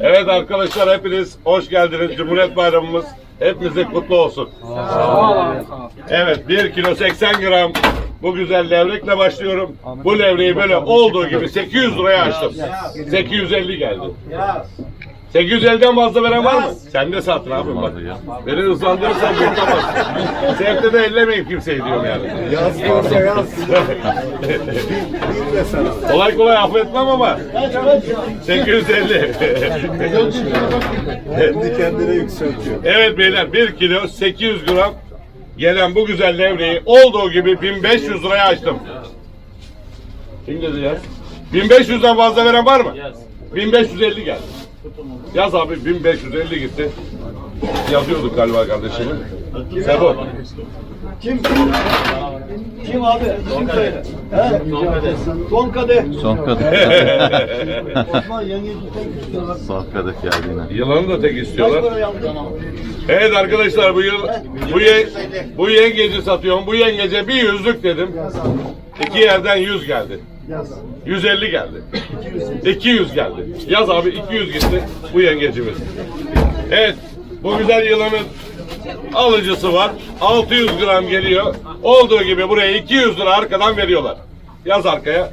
Evet arkadaşlar hepiniz hoş geldiniz. Cumhuriyet Bayramımız hepimize kutlu olsun. Evet 1 kilo 80 gram bu güzel levrekle başlıyorum. Bu levreyi böyle olduğu gibi 800 liraya açtım. 850 geldi. 850'den fazla veren var mı? Sen de sat ne yapayım bak. Beni hızlandırırsan kurtamazsın. Sevkte de ellemeyin kimseyi diyorum yani. Yaz varsa yaz. Kolay kolay affetmem ama. 850. Kendi kendine yükseltiyor. evet beyler 1 kilo 800 gram gelen bu güzel levreyi olduğu gibi 1500 liraya açtım. Kim dedi ya? 1500'den fazla veren var mı? 1550 geldi. Yaz abi 1550 gitti. Yazıyorduk galiba kardeşimin. Sebo. Kim kim? Abi? Kim söyle? He? Son kadeh. Son kadeh. Osman yengeci tek istiyorlar. Son kadeh geldi yine. Yılanı da tek Kaç istiyorlar. Evet arkadaşlar bu yıl bu, ye, bu yengeci satıyorum. Bu yengece bir yüzlük dedim. İki yerden 100 geldi. 150 geldi. 200 geldi. Yaz abi 200 gitti bu yengecimiz. Evet bu güzel yılanın alıcısı var. 600 gram geliyor. Olduğu gibi buraya 200 lira arkadan veriyorlar. Yaz arkaya.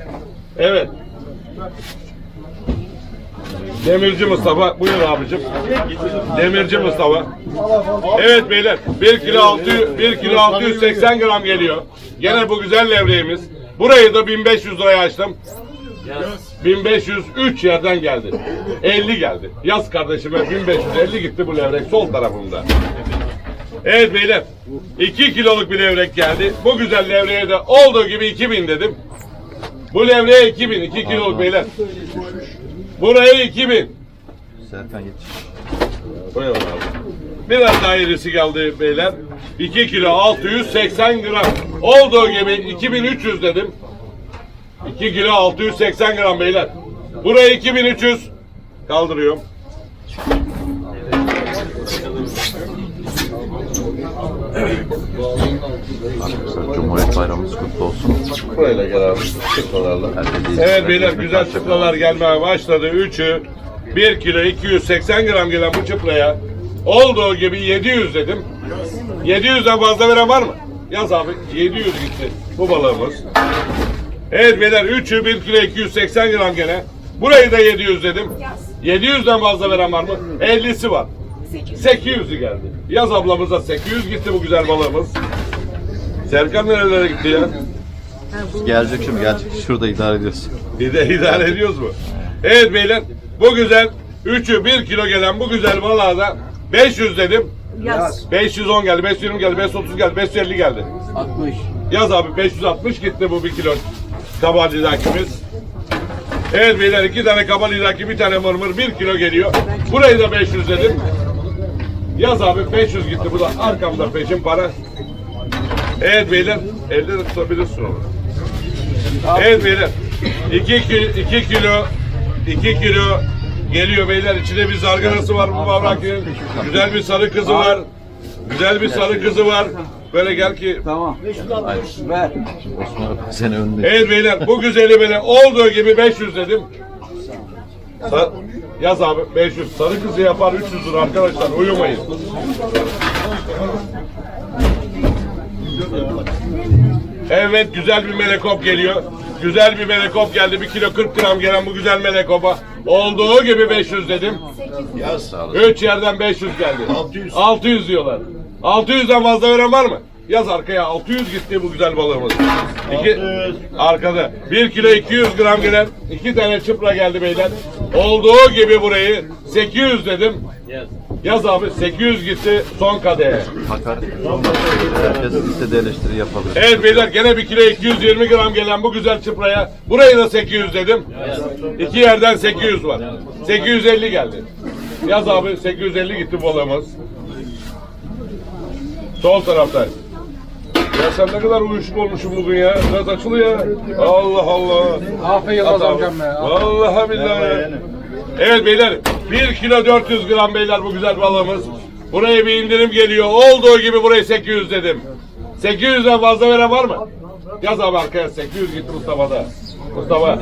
Evet. Demirci Mustafa. Buyur abicim. Demirci Mustafa. Evet beyler 1 kilo 600 1 kilo 680 gram geliyor. Gene bu güzel levreğimiz. Burayı da 1500 liraya açtım. 1503 yerden geldi. 50 geldi. Yaz kardeşime 1550 gitti bu levrek sol tarafımda. Evet beyler 2 kiloluk bir levrek geldi. Bu güzel levreğe de olduğu gibi 2000 dedim. Bu levreye 2000 2 kiloluk beyler. Buraya 2000. Serkan yetiş. Buyurun abi. Biraz daha irisi geldi beyler. 2 kilo 680 gram. Olduğu gibi 2300 dedim. 2 kilo 680 gram beyler. Buraya 2300. Kaldırıyorum. Arkadaşlar Cumhuriyet Bayramımız kutlu olsun. Burayla gel abi. Çıklalarla. Evet beyler güzel parça çıplalar gelmeye başladı. Üçü 1 kilo 280 gram gelen bu çıplaya olduğu gibi 700 dedim. 700'den fazla veren var mı? Yaz abi 700 gitti bu balığımız. Evet beyler üçü 1 kilo 280 gram gene. Burayı da 700 dedim. 700'den fazla veren var mı? 50'si var. 800'ü geldi. Yaz ablamıza 800 gitti bu güzel balığımız. Serkan nerelere gitti ya? Gelecek şimdi gelecek. Şurada idare ediyoruz. İde, idare ediyoruz mu? Evet beyler bu güzel 3'ü 1 kilo gelen bu güzel balığa da 500 dedim. Yaz. 510 geldi, 520 geldi, 530 geldi, 550 geldi. 60. Yaz abi 560 gitti bu 1 kilo kabal lidakimiz. Evet beyler iki tane kabal lidaki bir tane mırmır 1 kilo geliyor. Burayı da 500 dedim. Yaz abi 500 gitti bu da arkamda peşin para. Evet beyler elde de tutabilirsin onu. Evet beyler 2 kilo 2 kilo 2 kilo geliyor beyler içinde bir zarganası var bu mavrakinin. Güzel bir sarı kızı var. Güzel bir sarı kızı var. Böyle gel ki Tamam. 560. Ver. Osman seni önde. Evet beyler bu güzeli böyle olduğu gibi 500 dedim. Sa- yaz abi 500. Sarı kızı yapar 300 lira arkadaşlar uyumayın. Evet güzel bir melekop geliyor. Güzel bir melekop geldi. 1 kilo 40 gram gelen bu güzel melekopa. Olduğu gibi 500 dedim. Sağ olasın. 3 yerden 500 geldi. 600. 600 diyorlar. 600'den fazla veren var mı? Yaz arkaya 600 gitti bu güzel balığımız. İki, arkada 1 kilo 200 gram gelen iki tane çıpra geldi beyler. Olduğu gibi burayı 800 dedim. Yaz abi 800 gitti son kadeye. Hakaret. Herkes istediği eleştiri yapabilir. Evet beyler gene 1 kilo 220 gram gelen bu güzel çıpraya burayı da 800 dedim. İki yerden 800 var. 850 geldi. Yaz abi 850 gitti balığımız. Sol tarafta. Ya sen ne kadar uyuşuk olmuşsun bugün ya. Biraz açıl ya. Allah Allah. Aferin Yılmaz amcam be. Vallahi billahi. Evet beyler 1 kilo 400 gram beyler bu güzel balığımız. Buraya bir indirim geliyor. Olduğu gibi burayı 800 dedim. 800'den fazla veren var mı? Yaz abi arkaya 800 gitti Mustafa'da. Mustafa.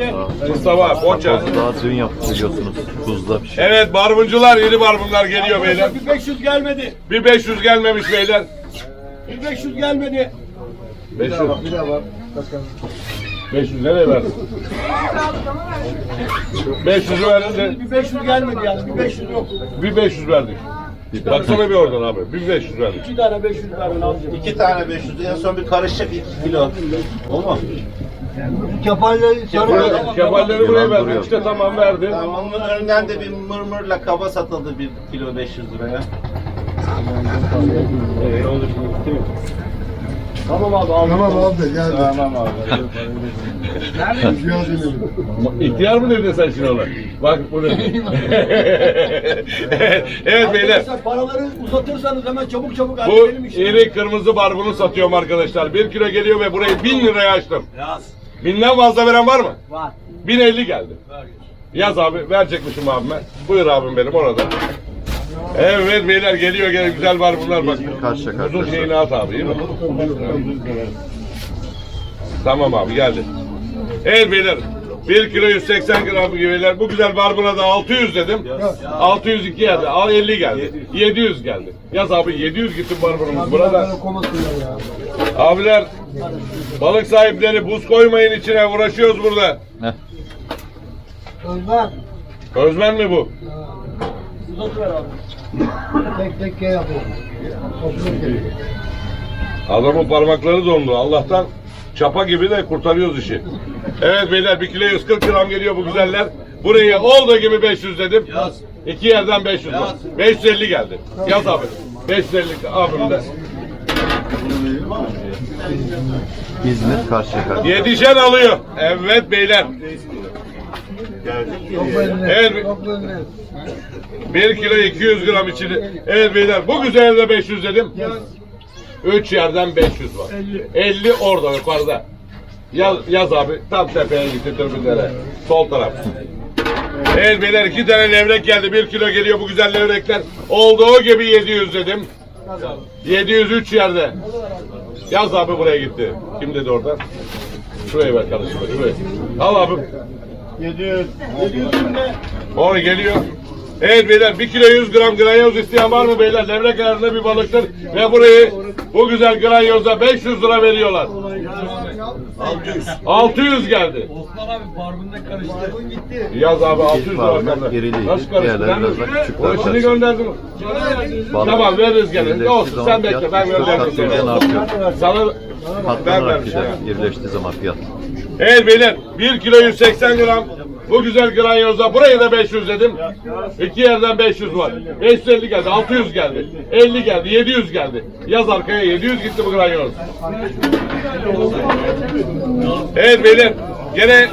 Mustafa. Fazla daha dün yaptık biliyorsunuz. Tuzla bir şey. Evet barbuncular yeni barbunlar geliyor beyler. Bir 500 gelmedi. Bir 500 gelmemiş beyler. Bir 500 gelmedi. 500. 500 nereye verdin? 500 verdin de Bir 500 gelmedi yani. Bir 500 yok. bir 500 verdik. Baksana bir oradan abi. Bir 500 verdik. İki tane 500 verdin amca. İki tane 500 en son bir karışık 2 kilo. O mu? Kefalleri Buraya, kefalleri buraya verdik. İşte tamam verdi. Tamam, onun önünden de bir mırmırla kaba satıldı 1 kilo 500 liraya. Tamam abi aldım. Tamam abi geldi. Tamam abi. İhtiyar mı dedin sen şimdi ona? Bak bu dedi. evet beyler. Arkadaşlar paraları uzatırsanız hemen çabuk çabuk Bu halledelim işte. iri kırmızı barbunu satıyorum arkadaşlar. 1 kilo geliyor ve burayı 1000 liraya açtım. Binden fazla veren var mı? Var. 1050 geldi. Yaz abi verecekmişim abime. Buyur abim benim orada. Evet beyler geliyor gene güzel var bunlar bak. Karşıya Uzun arkadaşlar. şeyini at abi iyi mi? Tamam abi geldi. Evet beyler 1 kilo 180 gram gibi beyler. Bu güzel barbuna da 600 dedim. 602 geldi. Al 50 geldi. 700 geldi. Yaz abi 700 gitti barbunumuz burada. Abiler balık sahipleri buz koymayın içine uğraşıyoruz burada. Heh. Özlem. Özmen mi bu? Tek tek şey yapıyorum. Adamın parmakları dondu. Allah'tan çapa gibi de kurtarıyoruz işi. Evet beyler 1 kilo 140 gram geliyor bu güzeller. Buraya olduğu gibi 500 dedim. İki yerden 500 var. 550 geldi. Yaz abi. 550 abim de. İzmir Karşıyaka. Yedişen alıyor. Evet beyler. Evet. 1 kilo 200 gram içini. Evet beyler bu güzel de 500 dedim. 3 yerden 500 var. 50 orada yukarıda. Yaz, yaz abi tam tepeye gitti türbünlere. Sol taraf. Evet beyler iki tane levrek geldi. 1 kilo geliyor bu güzel levrekler. Olduğu gibi 700 dedim. 703 yerde. Yaz abi buraya gitti. Kim dedi orada? Şuraya ver kardeşim. Şuraya. Al abi. 700 kimde? O geliyor. Evet beyler 1 kilo 100 gram granyoz isteyen var mı beyler? Levrek ayarında bir balıktır. Ve burayı bu güzel granyoza 500 lira veriyorlar. 600. 600 geldi. Osman abi barbunda karıştı. Barbun gitti. Yaz abi 600 lira. Geriliydi. Nasıl karıştı? Ben küçükler o işini gönderdim. Tamam veririz gene. Ne olsun sen bekle ben gönderdim? Sana ben vermişim. gider. Birleştiği zaman fiyat. Evet beyler 1 kilo 180 gram bu güzel granyoza buraya da 500 dedim. İki yerden 500 var. 550 geldi, 600 geldi, 50 geldi, 700 geldi. Yaz arkaya 700 gitti bu granyoz. Evet beyler gene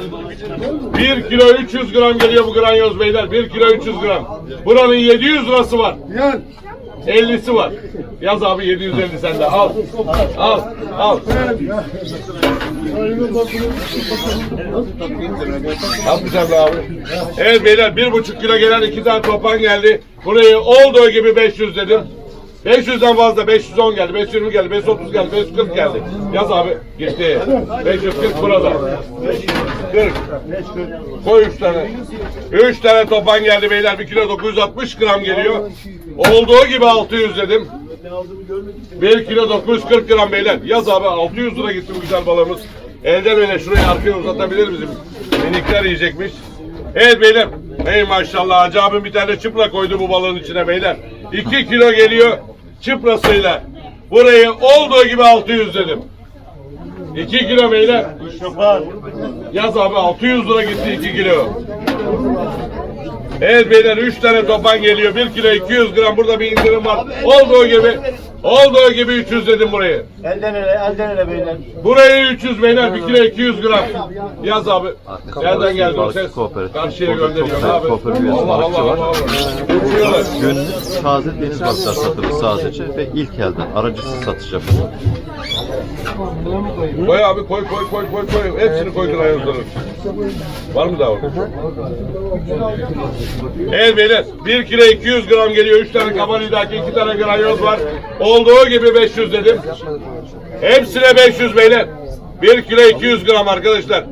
1 kilo 300 gram geliyor bu granyoz beyler. 1 kilo 300 gram. Buranın 700 lirası var. Gel. 50'si var. Yaz abi 750 sende. Al. Al. Al. Tane daha abi. Evet beyler bir buçuk kilo gelen iki tane topan geldi. Burayı olduğu gibi 500 dedim. 500'den fazla 510 geldi, 520 geldi, 530 geldi, 540 geldi. Yaz abi gitti. 540 burada. 40. Koy 3 tane. 3 tane topan geldi beyler. 1 kilo 960 gram geliyor. Olduğu gibi 600 dedim. 1 kilo 940 gram beyler. Yaz abi 600 lira gitti bu güzel balığımız. Elden ele şurayı arkaya uzatabilir bizim. Minikler yiyecekmiş. Evet beyler. Hey maşallah Hacı bir tane çıpra koydu bu balığın içine beyler. 2 kilo geliyor çıprasıyla. Burayı olduğu gibi 600 dedim. 2 kilo beyler. Yaz abi 600 lira gitti 2 kilo. Evet beyler 3 tane topan geliyor. 1 kilo 200 gram burada bir indirim var. Olduğu gibi olduğu gibi 300 dedim burayı. Elden ele, elden ele beyler. Burayı 300 beyler 1 kilo 200 gram. Yaz abi. Nereden geldi o ses? Karşıya Burada çok gönderiyor sayıda abi. kooperatif üyesi balıkçı var. Günlük taze deniz balıklar satılır sadece ve ilk elden aracısız satış yapılır. Koy abi koy koy koy koy koy. Hepsini koy granyoları. Var mı daha orada? Evet beyler 1 kilo 200 gram geliyor. 3 tane kabalidaki 2 tane granyoz var. Olduğu gibi 500 dedim. Hepsine 500 beyler. 1 kilo 200 gram arkadaşlar.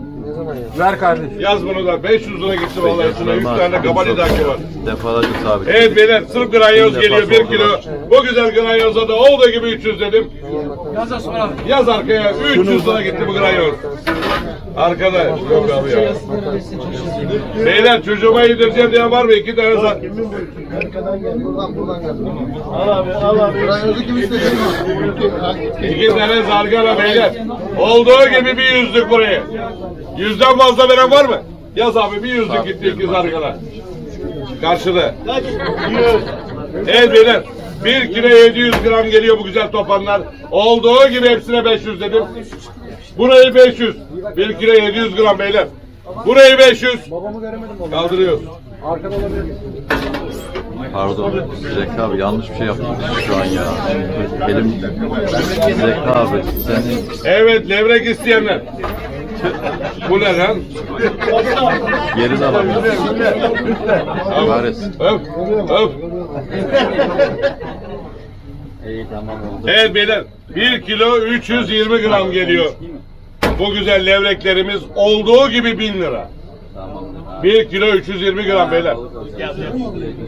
Ver kardeşim. Yaz bunu da 500 lira gitti vallahi şuna 3 tane kabal idaki var. Defalarca sabit. Evet beyler sırf granyoz geliyor 1 kilo. Bu güzel granyoza da olduğu gibi 300 dedim. Yaz arkaya 300 lira gitti bu granyoz. Arkada yok abi ya. Beyler çocuğuma yedireceğim diyen var mı? İki tane zar. Al abi al abi. İki tane zargana beyler. Olduğu gibi bir yüzlük buraya. Yüzden fazla veren var mı? Yaz abi bir yüzlük gitti iki zargana. Yüz. Evet beyler. 1 kilo 700 gram geliyor bu güzel topanlar. Olduğu gibi hepsine 500 dedim. Burayı 500. 1 kilo 700 gram beyler. Burayı 500. Babamı göremedim baba. Kaldırıyoruz. Arkada olabilir. Pardon. Zeki abi yanlış bir şey yaptım şu an ya. Elim Zeki abi senin Evet levrek isteyenler. Bu ne lan? geri de alamıyorsun. Kahretsin. Öp. Öp. Evet beyler 1 kilo 320 gram geliyor. Bu güzel levreklerimiz olduğu gibi 1000 lira. 1 kilo 320 gram beyler.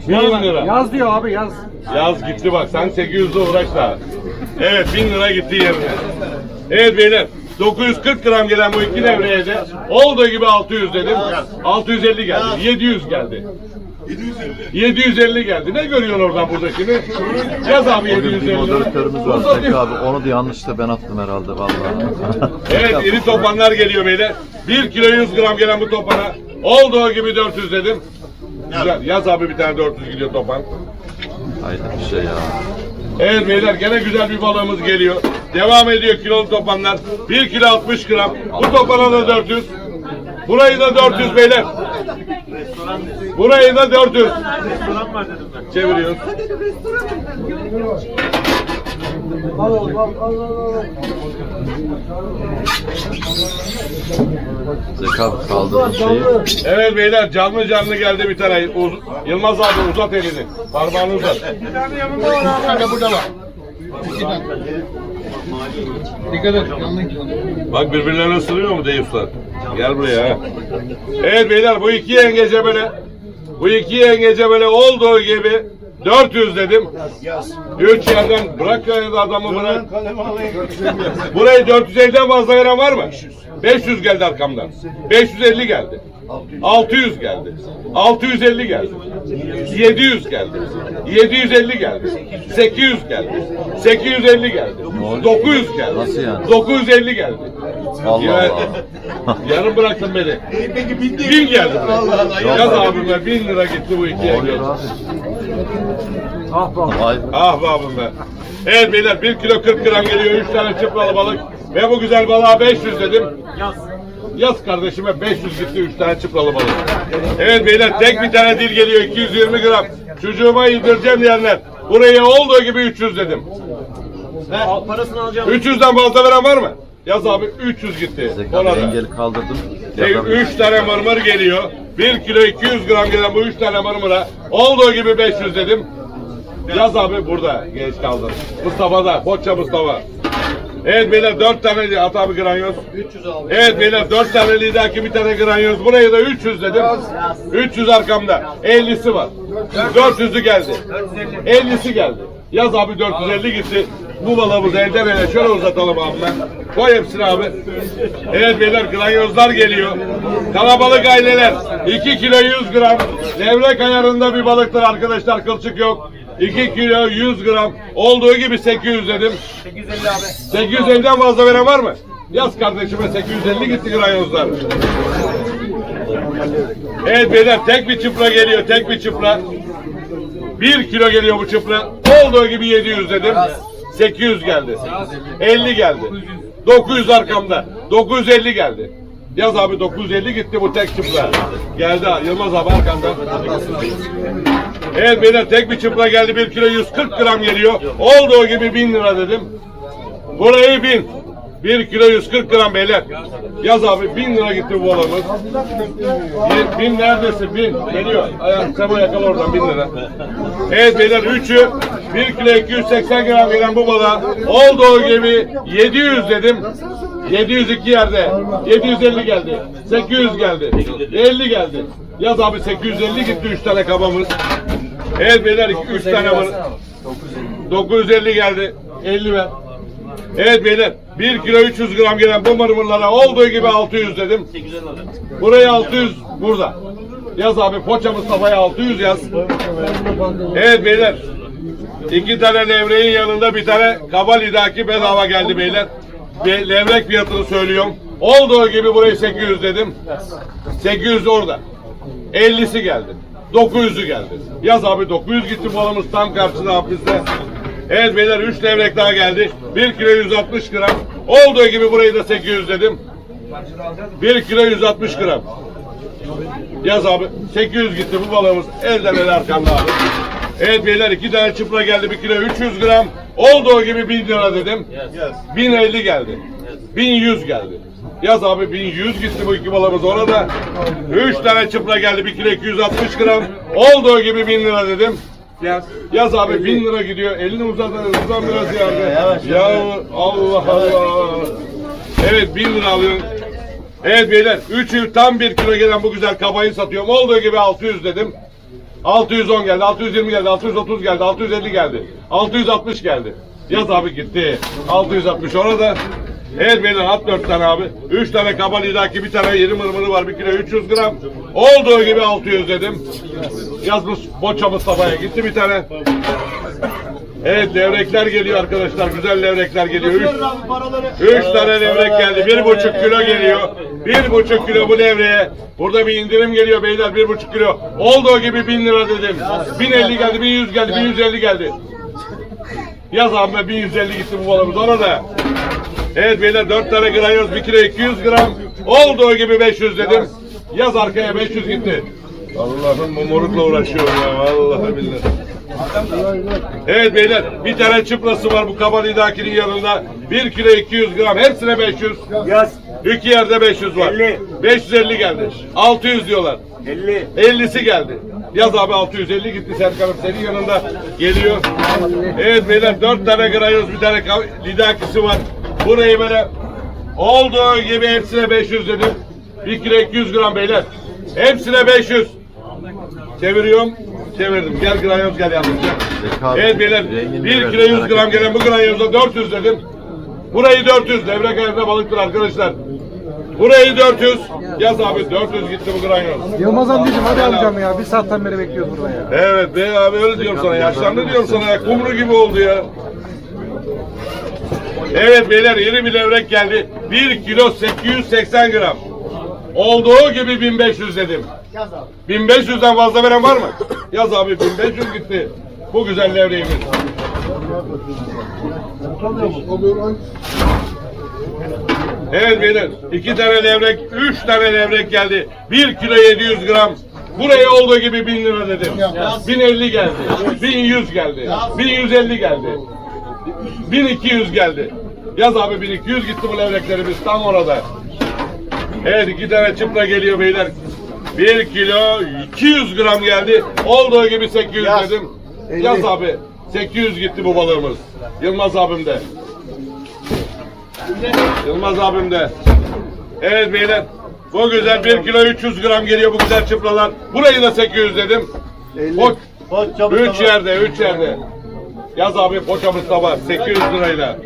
1000 lira. Yaz diyor abi yaz. Yaz gitti bak sen 800'de uğraş daha. Evet 1000 lira gitti yerine. Evet beyler 940 gram gelen bu iki devreye de olduğu gibi 600 dedim. 650 geldi. 700 geldi. 750 geldi. Ne görüyorsun oradan buradakini? Yaz abi Bugün bir 750. moderatörümüz var Zeki abi. Onu da yanlışla ben attım herhalde vallahi. Evet iri topanlar geliyor beyler. 1 kilo 100 gram gelen bu topana olduğu gibi 400 dedim. Güzel. Yaz abi bir tane 400 gidiyor topan. Haydi bir şey ya. Evet beyler gene güzel bir balığımız geliyor. Devam ediyor kilolu topanlar. 1 kilo 60 gram. Bu topana da 400. Burayı da 400 beyler. Burayı da 400. Çeviriyoruz. Zeki abi kaldırdın şeyi. Evet beyler canlı canlı geldi bir tane. Uz- Yılmaz abi uzat elini. Parmağını uzat. Dikkat et. Bak birbirlerine ısırıyor mu deyipler? Gel buraya. ha. Evet beyler bu iki yengece böyle bu iki yengece böyle olduğu gibi 400 dedim. Üç yerden bırak ya adamı bırak. Burayı 450'den fazla veren var mı? 500 geldi arkamdan. 550 geldi. 600 geldi. 650 geldi. 700 geldi. 750 geldi. 800 geldi. 850 geldi. 900 geldi. Nasıl yani? 950 geldi. Allah Ya- Allah. Yarım bıraktın beni. Peki bin Bin geldi. Allah Allah. Yaz abime bin lira gitti bu Ne ikiye oluyor abi? Ah baba. Vay. Ah be. Evet beyler 1 kilo 40 gram geliyor 3 tane çıpralı balık. Ve bu güzel balığa 500 dedim. Yaz. Yaz kardeşime 500 gitti 3 tane çıpralı balık. Evet beyler tek bir tane dil geliyor 220 gram. Çocuğuma yedireceğim diyenler. Buraya olduğu gibi 300 dedim. Ver, parasını alacağım. 300'den fazla veren var mı? Yaz abi 300 gitti. Ona da. engeli kaldırdım. Devam- üç tane mırmır geliyor. 1 kilo 200 gram gelen bu 3 tane mırmıra olduğu gibi 500 dedim. Yaz abi burada geç kaldın. Mustafa'da, Koçça Mustafa. Evet beyler 4 tane at abi granyoz. 300 al. Evet beyler 4 tane lidaki bir tane granyoz. Buraya da 300 dedim. 300 arkamda. 50'si var. 400'ü geldi. 50'si geldi. Yaz abi 450 gitti. Bu balığımızı elden ele şöyle uzatalım abi. Koy hepsini abi. Evet beyler granyozlar geliyor. Kalabalık aileler. 2 kilo 100 gram. Levrek ayarında bir balıktır arkadaşlar. Kılçık yok. 2 kilo 100 gram. Olduğu gibi 800 dedim. 850 abi. 850'den fazla veren var mı? Yaz kardeşime 850 gitti granyozlar. Evet beyler tek bir çıpra geliyor tek bir çıpra. 1 kilo geliyor bu çıpra. Olduğu gibi 700 dedim. 800 geldi. 50 geldi. 900 arkamda. 950 geldi. Yaz abi 950 gitti bu tek çıpra. Geldi Yılmaz abi arkanda. Evet beyler tek bir çıpra geldi 1 kilo 140 gram geliyor. Olduğu gibi 1000 lira dedim. Burayı 1000. 1 kilo 140 gram beyler. Yaz abi 1000 lira gitti bu balığımız. Bir- Bin neredesin? Bin. Geliyor. Ayak, Sema yakala oradan bin lira. Evet beyler üçü 1 kilo 280 gram gelen bu balığa olduğu gibi 700 dedim. 702 yerde. 750 geldi. 800 geldi. 50 geldi. Yaz abi 850 gitti 3 tane kabamız. Evet beyler 3 tane var. 950 geldi. 50 ver. Evet beyler 1 kilo 300 gram gelen bu mırmırlara olduğu gibi 600 dedim. Buraya 600 burada. Yaz abi Poça Mustafa'ya 600 yaz. Evet beyler. İki tane levreğin yanında bir tane kaba lidaki bedava geldi beyler. Ve levrek fiyatını söylüyorum. Olduğu gibi burayı 800 dedim. 800 orada. 50'si geldi. 900'ü geldi. Yaz abi 900 gitti balımız tam karşıda hapiste. Evet beyler 3 levrek daha geldi. 1 kilo 160 gram. Olduğu gibi burayı da 800 dedim. 1 kilo 160 gram. Yaz abi 800 gitti bu balığımız elden ele arkanda abi. Evet beyler iki tane çıpra geldi 1 kilo 300 gram. Olduğu gibi 1000 lira dedim. 1050 geldi. 1100 geldi. Yaz abi 1100 gitti bu iki balığımız orada. 3 tane çıpra geldi 1 kilo 260 gram. Olduğu gibi 1000 lira dedim. Yaz. Yaz abi 1000 lira gidiyor. Elini uzat uzan biraz yerde. Yavaş, Ya Allah Allah. Evet 1000 lira alıyorum. Evet beyler 3'ü tam 1 kilo gelen bu güzel kabayı satıyorum. Olduğu gibi 600 dedim. 610 geldi, 620 geldi, 630 geldi, 650 geldi, 660 geldi. Yaz abi gitti. 660 orada. Evet beyler at 4 tane abi. 3 tane kaba lidaki bir tane yeri mırmırı var 1 kilo 300 gram. Olduğu gibi 600 dedim. Yazmış boça Mustafa'ya gitti bir tane. Evet levrekler geliyor arkadaşlar. Güzel levrekler geliyor. 3 abi paraları. Üç tane levrek geldi. Bir buçuk kilo geliyor. Bir buçuk kilo bu levreye. Burada bir indirim geliyor beyler. Bir buçuk kilo. Olduğu gibi bin lira dedim. Bin elli geldi, bin yüz geldi, bin yüz elli geldi. Yaz abi bin yüz elli gitti bu balımız ona da. Evet beyler dört tane granyoz, bir kilo 200 gram. Olduğu gibi 500 dedim. Yaz arkaya 500 gitti. Allah'ım bu morukla uğraşıyorum ya. Vallahi billahi. Evet beyler bir tane çıprası var bu kaba lidakinin yanında. 1 kilo 200 gram hepsine 500. Yaz. İki yerde 500 var. 50. 550 geldi. 600 diyorlar. 50. 50'si geldi. Yaz abi 650 gitti Serkan'ım senin yanında geliyor. Evet beyler 4 tane grayoz bir tane lidakisi var. Burayı böyle olduğu gibi hepsine 500 dedim. 1 kilo 200 gram beyler. Hepsine 500. Çeviriyorum. Çevirdim. Gel grayoz gel yalnız. Evet beyler rengini 1 biraz kilo 100 merak gram gelen bu grayozda 400 dedim. Burayı 400. Levrek ayarında balıktır arkadaşlar. Burayı 400. Yaz abi 400 gitti bu grayoz. Yılmaz amcacığım hadi amcam ya. Bir saatten beri bekliyoruz burada ya. Evet be abi öyle diyorum sana. Yaşlandı diyorum sana ya. Kumru gibi oldu ya. Evet beyler yeni bir levrek geldi. 1 kilo 880 gram. Olduğu gibi 1500 dedim. 1500'den fazla veren var mı? Yaz abi 1500 gitti. Bu güzel levreğimiz. Evet beyler iki tane levrek, üç tane levrek geldi. Bir kilo 700 gram. Buraya olduğu gibi bin lira dedim. 1050 geldi. 1100 geldi. 1150 geldi. 1200 geldi. Yaz abi 1200 gitti bu levreklerimiz tam orada. Evet iki tane çıpra geliyor beyler. 1 kilo 200 gram geldi. Olduğu gibi 800 Yaz. dedim. Yaz abi. 800 gitti bu balığımız. Yılmaz abim de. Yılmaz abim de. Evet beyler. Bu güzel 1 kilo 300 gram geliyor bu güzel çıpralar. Burayı da 800 dedim. Poç, Poça 3 Mustafa. yerde 3 yerde. Yaz abi poça Mustafa 800 lirayla.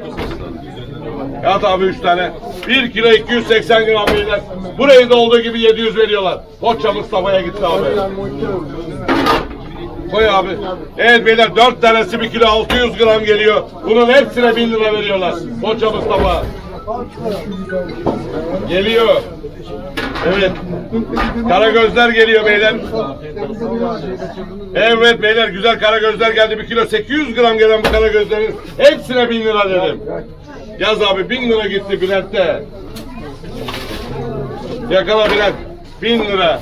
Yaz abi 3 tane. 1 kilo 280 gram beyler. Burayı da olduğu gibi 700 veriyorlar. Poça Mustafa'ya gitti abi. Koy abi. Evet beyler 4 tanesi 1 kilo 600 gram geliyor. Bunun hepsine 1000 lira veriyorlar. Poça Mustafa. Geliyor. Evet. Karagözler geliyor beyler. Evet beyler güzel karagözler geldi. 1 kilo 800 gram gelen bu karagözlerin hepsine 1000 lira dedim. Yaz abi 1000 lira gitti Bülent'te. Yakala Bülent. 1000 lira.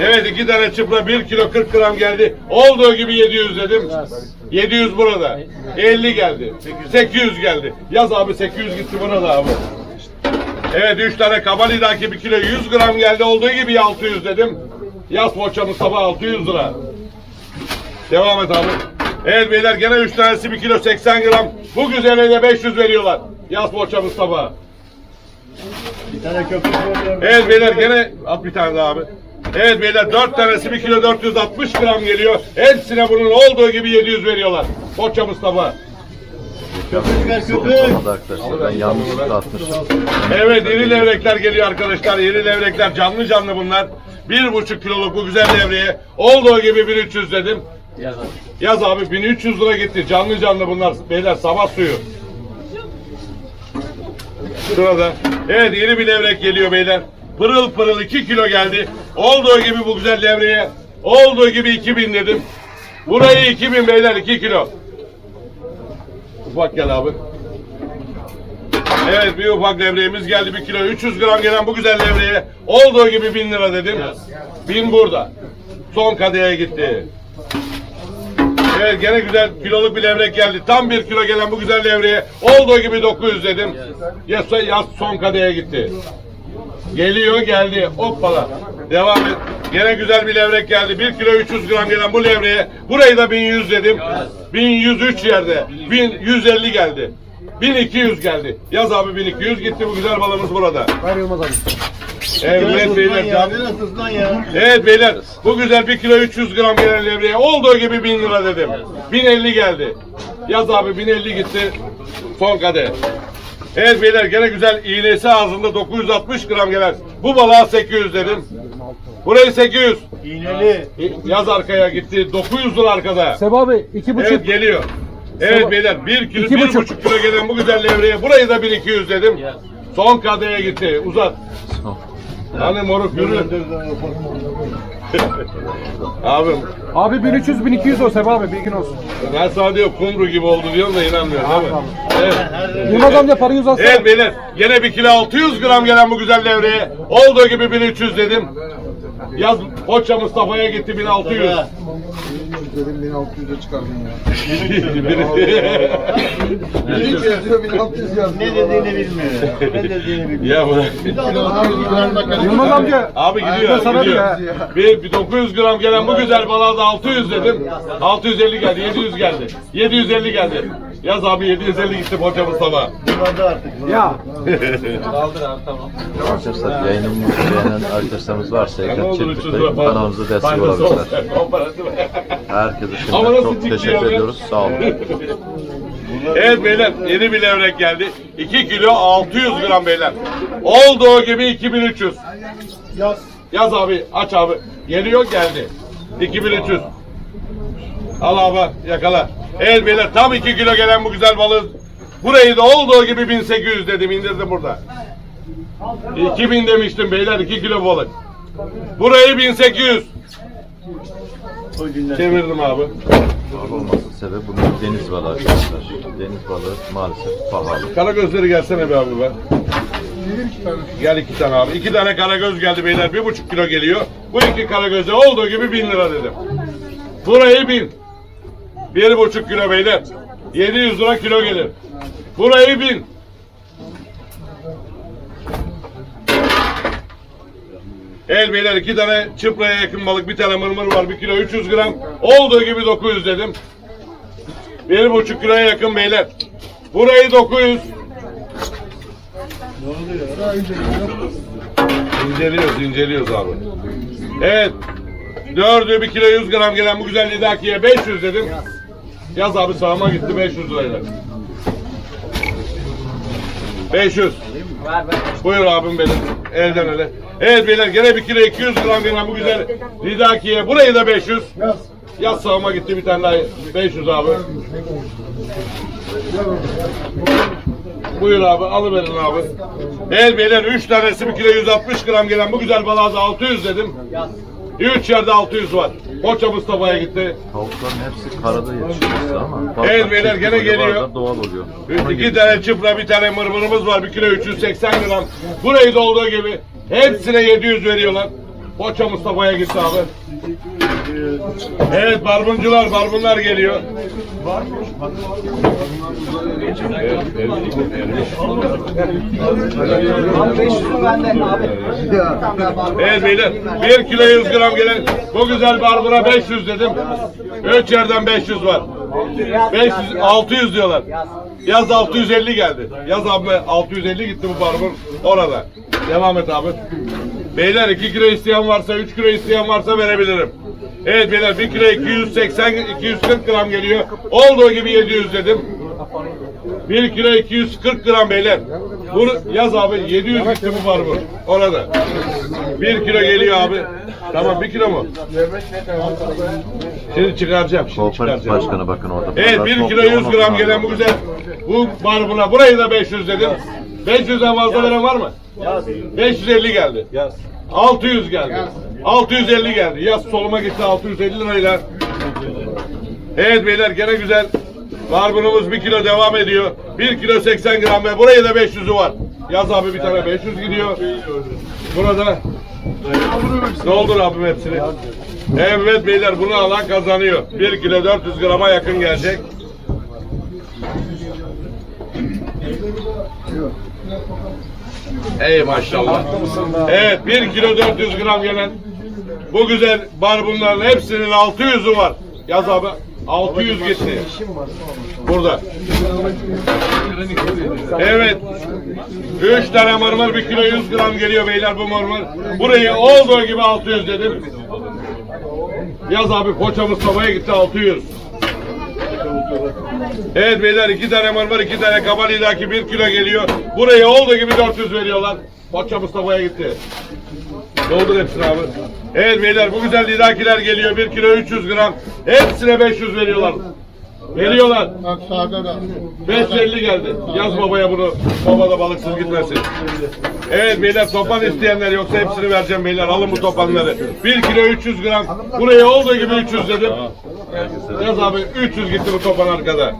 Evet iki tane çıpra 1 kilo 40 gram geldi. Olduğu gibi 700 dedim. 700 burada. 50 geldi. 800 geldi. Yaz abi 800 gitti buna da abi. Evet 3 tane kabalidaki 1 kilo 100 gram geldi. Olduğu gibi 600 dedim. Yaz poğaça Mustafa 600 lira. Devam et abi. Evet beyler gene 3 tanesi 1 kilo 80 gram. Bu güzele de 500 veriyorlar. Yaz poğaça Mustafa. Bir tane köpek. Evet beyler gene at bir tane daha abi. Evet beyler 4 tanesi 1 kilo 460 gram geliyor. Hepsine bunun olduğu gibi 700 veriyorlar. Koça Mustafa. Olmadı arkadaşlar. Ben yanlışlıkla atmışım. Evet iri levrekler geliyor arkadaşlar. İri levrekler canlı canlı bunlar. Bir buçuk kiloluk bu güzel levreye. Olduğu gibi 1300 dedim. Yaz abi 1300 lira gitti. Canlı canlı bunlar. Beyler sabah suyu. Şurada. Evet iri bir levrek geliyor beyler. Pırıl pırıl 2 kilo geldi. Olduğu gibi bu güzel levreye. Olduğu gibi 2000 dedim. Burayı 2000 beyler 2 kilo. Ufak gel abi. Evet bir ufak levreğimiz geldi 1 kilo 300 gram gelen bu güzel levreye olduğu gibi 1000 lira dedim. 1000 burada. Son kadeye gitti. Evet gene güzel kiloluk bir levrek geldi. Tam 1 kilo gelen bu güzel levreye olduğu gibi 900 dedim. Yaz, yaz son kadeye gitti. Geliyor geldi. Hoppala. Devam et. Gene güzel bir levrek geldi. 1 kilo 300 gram gelen bu levreye. Burayı da 1100 dedim. 1103 yerde. 1150 geldi. 1200 geldi. Yaz abi 1200 gitti bu güzel balımız burada. Ver Yılmaz abi. Evet beyler ya. can- ya. Evet beyler bu güzel 1 kilo 300 gram gelen levreye olduğu gibi 1000 lira dedim. 1050 geldi. Yaz abi 1050 gitti. Son kadeh. Evet beyler gene güzel iğnesi ağzında 960 gram gelen. Bu balığa 800 dedim. Burayı 800. İğneli. Yaz arkaya gitti. 900 lira arkada. Seba abi iki buçuk. Evet geliyor. Evet Sabah- beyler 1 kilo İki 1,5 buçuk. kilo gelen bu güzel levreye burayı da 1200 dedim. Son kadeye gitti. Uzat. Hani moruk yürü. Abim Abi 1300 1200 o Seba abi bilgin olsun. ben sana diyor kumru gibi oldu diyorum da inanmıyorum değil mi? Evet. Yılmaz amca parayı uzatsana. Evet beyler gene 1 kilo 600 gram gelen bu güzel levreye olduğu gibi 1300 dedim. Yaz Koça Mustafa'ya gitti 1600. Dedim 1600'e çıkardın ya. Ne dediğini bilmiyor. Ne dediğini bilmiyor. ya bırak. Yılmaz amca. Abi gidiyor, sana gidiyor. diyor Bir, bir 900 gram gelen bu güzel balığa da 600 dedim. 650 geldi, 700 geldi. 750 geldi. Yaz abi 750 gitti Koça Mustafa. Bunlar da artık. Ya. Arkadaşlar yayınımızı beğenen arkadaşlarımız varsa Ne Ekrem olur Çiftlik 300 lira fazla. kanalımıza destek olabilirler. Herkese şimdiden çok teşekkür ya? ediyoruz. Sağ olun. Evet beyler yeni bir levrek geldi. 2 kilo 600 gram beyler. Olduğu gibi 2300. Yaz. Yaz abi aç abi. Geliyor geldi. 2300. Al abi yakala. Evet beyler tam 2 kilo gelen bu güzel balığı. Burayı da olduğu gibi 1800 dedim indirdim burada. 2000 demiştim beyler 2 kilo balık. Burayı 1800. O günler. Çevirdim abi. Pahalı olmasının sebebi bunun deniz balığı arkadaşlar. Deniz balığı maalesef pahalı. Kara gözleri gelsene be abi be. Gel iki tane abi. İki tane karagöz geldi beyler. Bir buçuk kilo geliyor. Bu iki karagöze olduğu gibi bin lira dedim. Burayı bin. Bir buçuk kilo beyler. 700 lira kilo gelir. Burayı bin. El beyler iki tane çıpraya yakın balık, bir tane mırmır var, bir kilo 300 gram. Olduğu gibi 900 dedim. Bir buçuk kiloya yakın beyler. Burayı 900. İnceliyoruz, inceliyoruz abi. Evet. Dördü bir kilo 100 gram gelen bu güzel lidakiye 500 dedim. Yaz abi sağıma gitti 500 lirayla. 500. Buyur abim benim. Elden ele. Evet beyler gene bir kilo 200 gram gelen bu güzel lidakiye. Burayı da 500. Yaz sağıma gitti bir tane daha 500 abi. Buyur abi alıverin abi. El beyler 3 tanesi 1 kilo 160 gram gelen bu güzel balığa da 600 dedim. 3 yerde 600 var. Koça Mustafa'ya gitti. Tavukların hepsi karada yetişiyor ama bazen Evet, beyler, gene geliyor. doğal oluyor. Üç, Ona iki tane çıpra bir tane mırmırımız var. 1 kilo 380 gram. Burayı da olduğu gibi hepsine 700 veriyorlar. Koça Mustafa'ya gitti abi. Evet barbuncular, barbunlar geliyor. Evet beyler 1 kilo 100 gram gelen bu güzel barbura 500 dedim. 3 yerden 500 var. 500, 600 diyorlar. Yaz 650 geldi. Yaz abi 650 gitti bu barbun orada. Devam et abi. Beyler 2 kilo isteyen varsa 3 kilo isteyen varsa verebilirim. Evet beyler 1 kilo 280 240 gram geliyor. Olduğu gibi 700 dedim. 1 kilo 240 gram beyler. Bunu yaz abi 700 gitti bu barbun orada. 1 kilo geliyor abi. Tamam 1 kilo mu? Şimdi çıkaracağım. Şimdi Kooperatif çıkaracağım. başkanı bakın orada. Evet 1 kilo 100 gram gelen bu güzel. Bu barbuna burayı da 500 dedim. 500'den fazla veren var mı? 550 geldi. 600 geldi. 650 geldi. Yaz soluma gitti 650 lirayla. Evet beyler gene güzel. Barbunumuz 1 kilo devam ediyor. 1 kilo 80 gram ve burayı da 500'ü var. Yaz abi bir tane 500 gidiyor. Burada Doldur abim hepsini. Evet beyler bunu alan kazanıyor. 1 kilo 400 grama yakın gelecek. Ey maşallah. Evet 1 kilo 400 gram gelen bu güzel barbunların hepsinin 600'ü var. Yaz abi 600 gitti. Burada. Evet. 3 tane mırmır 1 kilo 100 gram geliyor beyler bu mırmır. Burayı olduğu gibi 600 dedim. Yaz abi Koça Mustafa'ya gitti 600. Evet beyler iki tane mırmır iki tane kabal ilaki 1 kilo geliyor. Burayı olduğu gibi 400 veriyorlar. Koça Mustafa'ya gitti. Doldur hepsini abi. Evet beyler bu güzel lidakiler geliyor. 1 kilo 300 gram. Hepsine 500 veriyorlar. Veriyorlar. Bak sağda da. 550 geldi. Yaz babaya bunu. Baba da balıksız gitmesin. Evet beyler topan isteyenler yoksa hepsini vereceğim beyler. Alın bu topanları. 1 kilo 300 gram. Buraya olduğu gibi 300 dedim. Yaz abi 300 gitti bu topan arkada.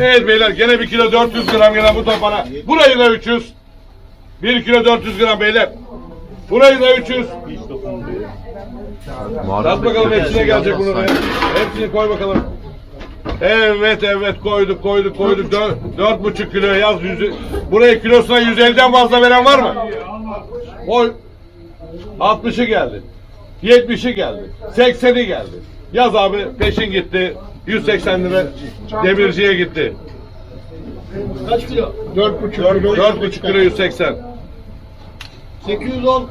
Evet beyler gene 1 kilo 400 gram gelen bu topana. Burayı da 300. 1 kilo 400 gram beyler. Burayı da 300. Sat bakalım hepsine gelecek bunu be. Hepsini koy bakalım. Evet evet koyduk koyduk koyduk. Dört, dört buçuk kilo yaz yüzü. Buraya kilosuna 150'den fazla veren var mı? Koy. 60'ı geldi. 70'i geldi. 80'i geldi. Yaz abi peşin gitti. 180 lira demirciye gitti. Kaç kilo? 4,5 kilo. 4,5 kilo 180. 810.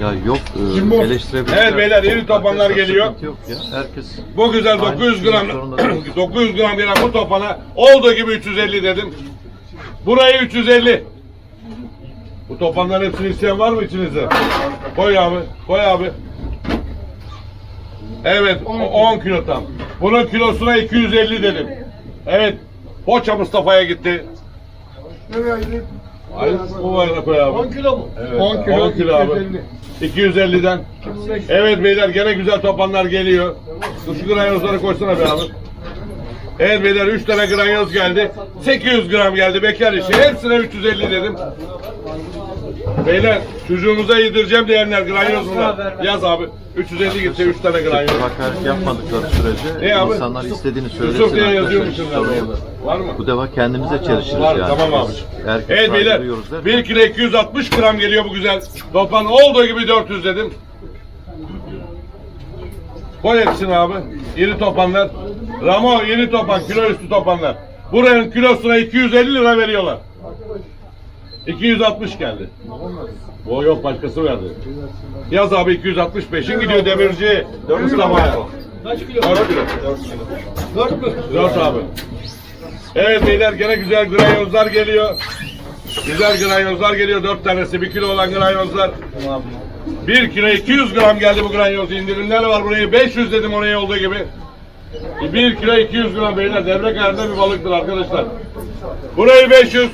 Ya yok Kim e, bu? eleştirebilirler. Evet beyler, iri topanlar geliyor. Yok ya. Herkes Bu güzel Aynı 900 şey gram zorunda değil. 900 gram gelen bu topana olduğu gibi 350 dedim. Burayı 350. Bu topanların hepsini isteyen var mı içinizde? Koy abi, koy abi. Evet, o- 10 kilo tam. Bunun kilosuna 250 dedim. Evet, Poça Mustafa'ya gitti. Hayır, bu var da koy abi. 10 kilo mu? Evet, 10 kilo, 10 kilo abi. 250. 250'den. Evet beyler gene güzel topanlar geliyor. Şu granyozları koysana be abi. Evet beyler 3 tane granyoz geldi. 800 gram geldi bekar işi. Hepsine 350 dedim. Beyler çocuğumuza yedireceğim diyenler granyoz bunlar. Yaz abi. 350 gitti 3 tane granyoz. hakaret yapmadıkları sürece Ne abi? insanlar istediğini Yusuf söylesin diye arkadaşlar. Hiç sorun yok. Var mı? Bu defa kendimize çalışırız Var yani. tamam abi. Biz erkek Evet beyler saygılıyoruz derken- 1 kilo 260 gram geliyor bu güzel. Topan olduğu gibi 400 dedim. Koy hepsini abi. İri topanlar. Ramo iri topan kilo üstü topanlar. Buranın kilosuna 250 lira veriyorlar. 260 geldi. O yok başkası verdi. Yaz abi 265'in gidiyor demirci. Mustafa'ya. Kaç kilo? 4 kilo. 4 mü? 4 abi. Evet beyler gene güzel granyozlar geliyor. Güzel granyozlar geliyor. 4 tanesi 1 kilo olan granyozlar. 1 kilo 200 gram geldi bu granyoz. İndirimler var burayı. 500 dedim oraya olduğu gibi. 1 kilo 200 gram beyler. Devrek ayarında bir balıktır arkadaşlar. Burayı 500.